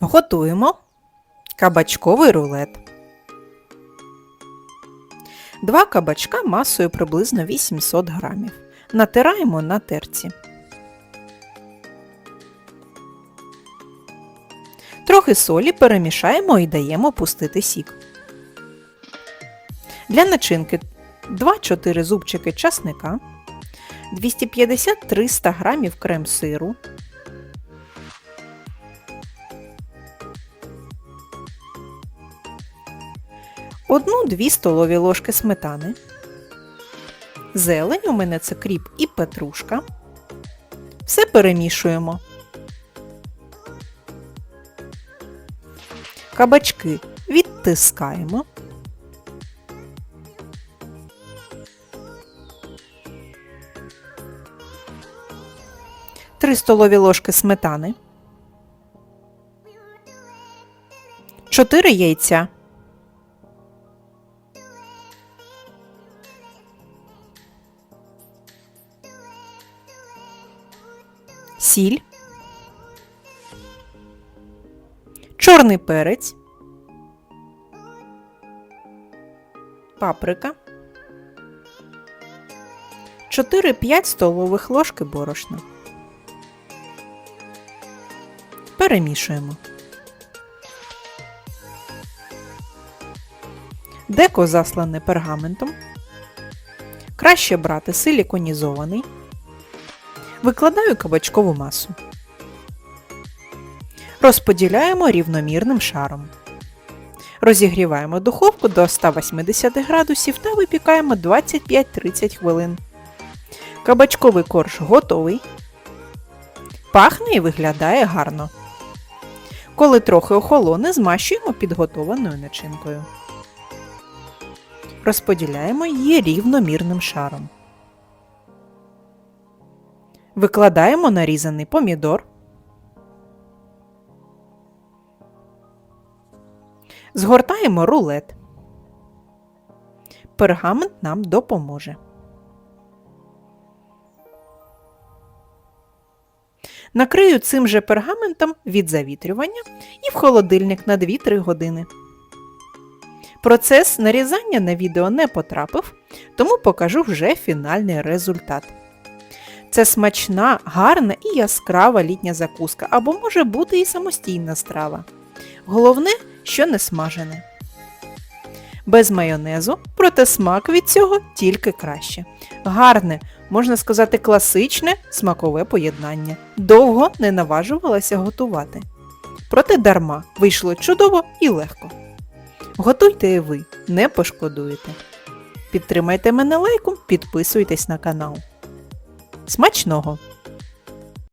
Готуємо кабачковий рулет. Два кабачка масою приблизно 800 грамів. Натираємо на терці. Трохи солі перемішаємо і даємо пустити сік. Для начинки 2-4 зубчики часника, 250-300 грамів крем сиру. 1-2 столові ложки сметани. Зелень у мене це кріп і петрушка. Все перемішуємо. Кабачки відтискаємо. Три столові ложки сметани. Чотири яйця. Сіль, чорний перець, паприка, 4-5 столових ложки борошна. Перемішуємо. Деко заслане пергаментом. Краще брати силіконізований. Викладаю кабачкову масу. Розподіляємо рівномірним шаром. Розігріваємо духовку до 180 градусів та випікаємо 25-30 хвилин. Кабачковий корж готовий. Пахне і виглядає гарно. Коли трохи охолоне, змащуємо підготованою начинкою. Розподіляємо її рівномірним шаром. Викладаємо нарізаний помідор. Згортаємо рулет. Пергамент нам допоможе. Накрию цим же пергаментом від завітрювання і в холодильник на 2-3 години. Процес нарізання на відео не потрапив, тому покажу вже фінальний результат. Це смачна, гарна і яскрава літня закуска, або може бути і самостійна страва. Головне, що не смажене. Без майонезу, проте смак від цього тільки краще. Гарне, можна сказати, класичне смакове поєднання. Довго не наважувалася готувати. Проте дарма вийшло чудово і легко. Готуйте і ви, не пошкодуєте. Підтримайте мене лайком, підписуйтесь на канал. Смачного!